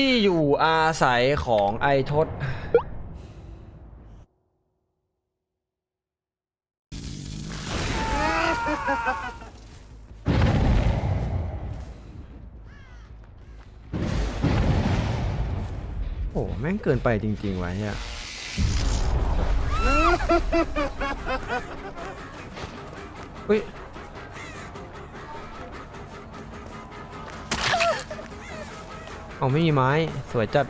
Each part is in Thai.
ที่อยู่อาศัยของไอทศโอ้แม่งเกินไปจริงๆวะเนี่ยเฮ้ย เอาไม่มีไม้ สวยจัด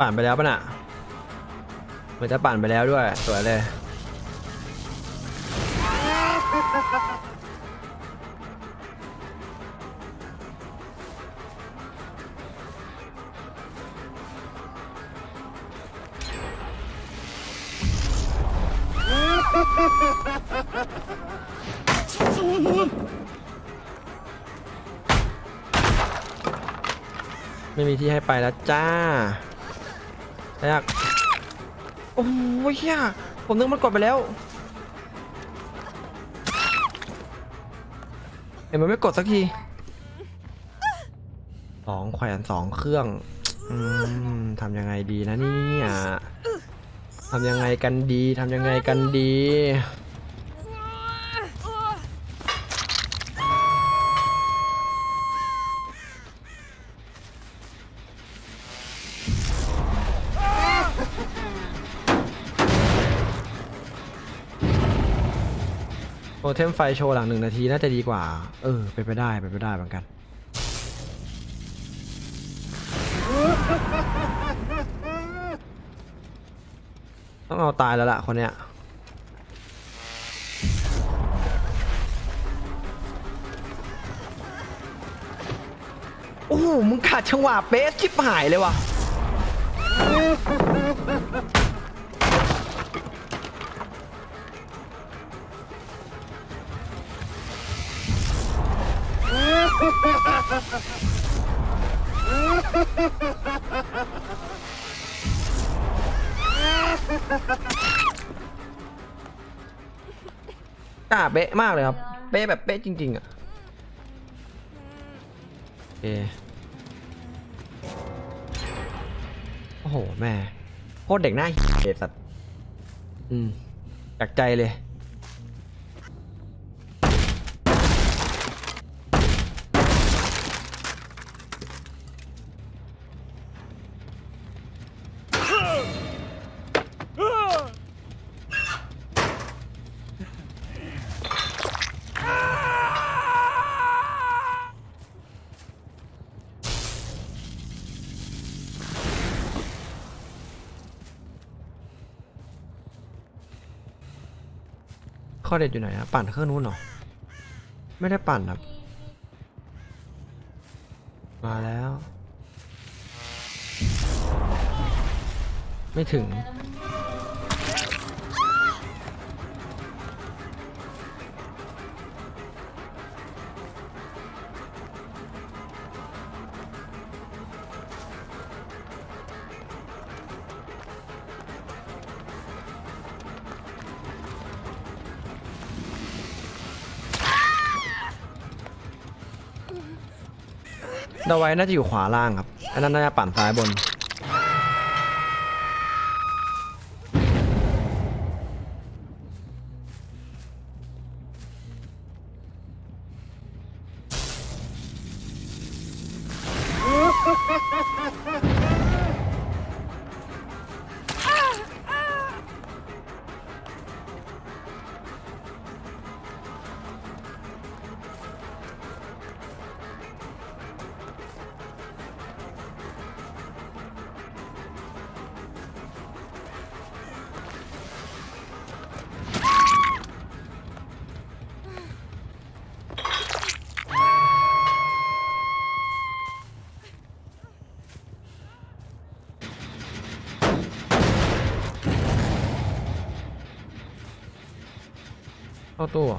ปั่นไปแล้วป่ะน่ะเหมือนจะปั่นไปแล้วด้วยสวยเลยไม่มีที่ให้ไปแล้วจ้า แรกโอ้ยเฮียผมนึกมันกดไปแล้วเห็นมันไม่กดสักทีสองแขวนสองเครื่องอทำยังไงดีนะเนี่ยทำยังไงกันดีทำยังไงกันดี เทมไฟโชว์หลังหนึ่งนาทีน่าจะดีกว่า เออไปไปได้ไปไปได้เหมือนกัน ต้องเอาตายแล้วล่ะคนเนี้ยโอ้โหมึงขาดจังหวะเป๊ะชิบหายเลยว่ะ กล้าเป๊ะมากเลยครับ เป๊ะแบบเป๊ะจริง ๆ อะโอเคโอ้โห แม่ โคตรเด็กหน้าเหี้ยสัตว์อืมจากใจเลย ข้อเด็ดอยู่ไหนนะปั่นเครื่องนู้นเหรอ ไม่ได้ปั่นครับ มาแล้ว ไม่ถึง ดาไว้น่าจะอยู่ขวาล่างครับอันนั้นน่าจะปั่นซ้ายบน เข้าตู้เห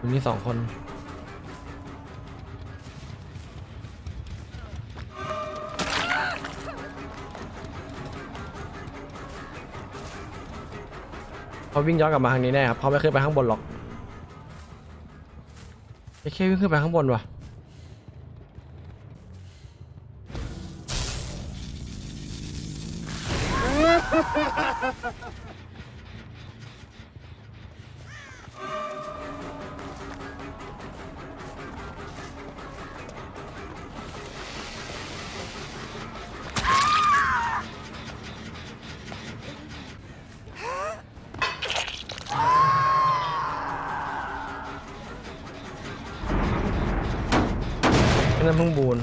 มันมีสองคน เขาวิ่งย้อนกลับมาทางนี้แน่ครับเขาไม่ขึ้นไปข้างบนหรอกไอ้เควิ่งขึ้นไปข้างบนว่ะ นั่นเพิ่งบูน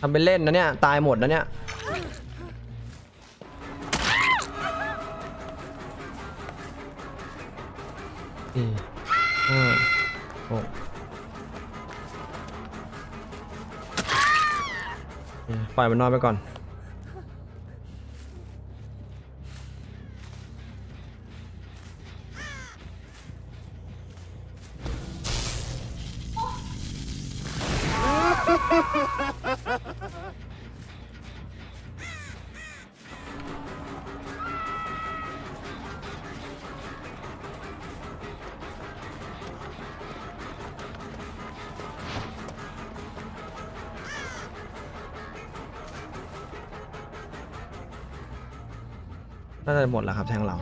ทำเป็นเล่นนะเนี่ย ตายหมดนะเนี่ยสี่ห้าหกเนี่ยปล่อยมันนอนไปก่อน น่าจะหมดแล้วครับแทงเรา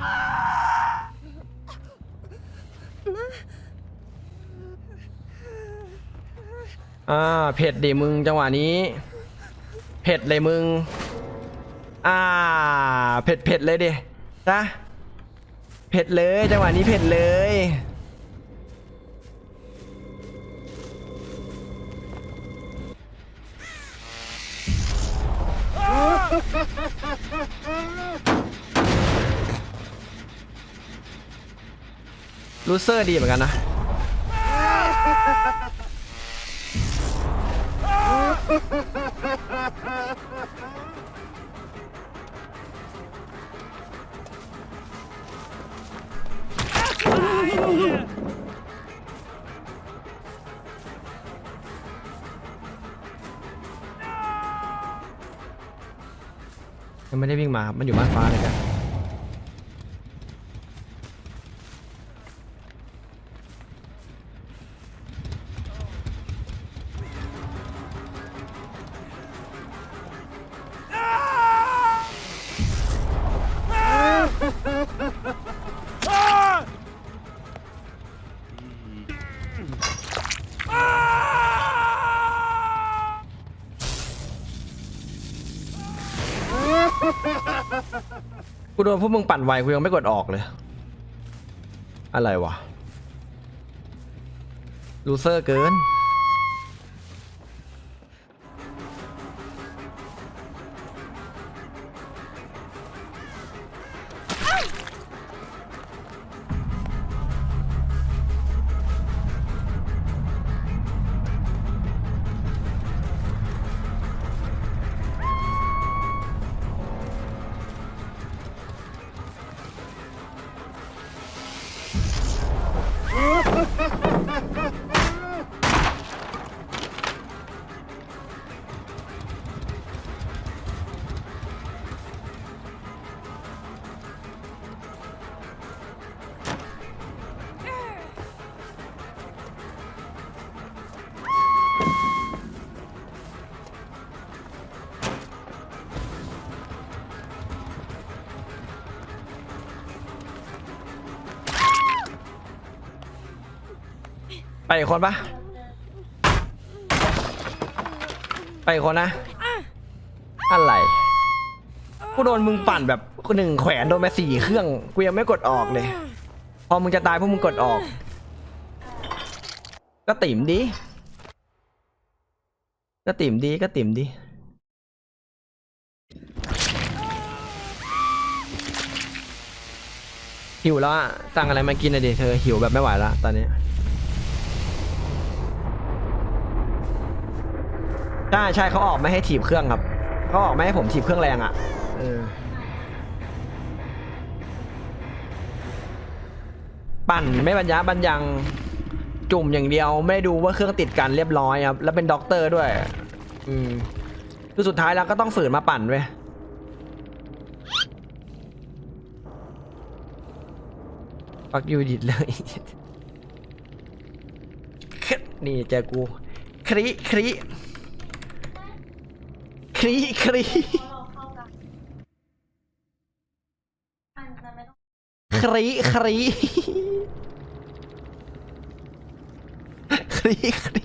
อ่าเผ็ดดิมึงจังหวะนี้ เผ็ดเลยมึง อ่า เผ็ดเผ็ดเลยดิจ้ะเผ็ดเลยจังหวะนี้เผ็ดเลย ลูเซอร์ดีเหมือนกันนะ ยังไม่ได้วิ่งมาครับมันอยู่บ้านฟ้าเลยกัน กูโดนพวกมึงปั่นไวกูยังไม่กดออกเลย อะไรวะ ลูเซอร์เกิน ไปอีกคนปะไปอีกคนนะ อะไรกูโดนมึงปั่นแบบหนึ่งแขวนโดนมาสี่เครื่องกูยังไม่กดออกเลย พอมึงจะตายพวกมึงกดออก ก็ติ่มดี ก็ติ่มดีก็ติ่มดีหิวแล้วอะสั่งอะไรมากินน่อยดิเธอหิวแบบไม่ไหวแล้วตอนนี้ ใช่ใช่เขาออกไม่ให้ถีบเครื่องครับเขาออกไม่ให้ผมถีบเครื่องแรงอะเออปั่นไม่บรรยะบรรยังจุ่มอย่างเดียว ไม่ได้ดูว่าเครื่องติดกันเรียบร้อยครับแล้วเป็นด็อกเตอร์ด้วย อืมคือสุดท้ายแล้วก็ต้องฝืนมาปั่นเว้ยปักยูดิดเลยนี่เจอกู คริ คริ ครีครีครีครีครีครี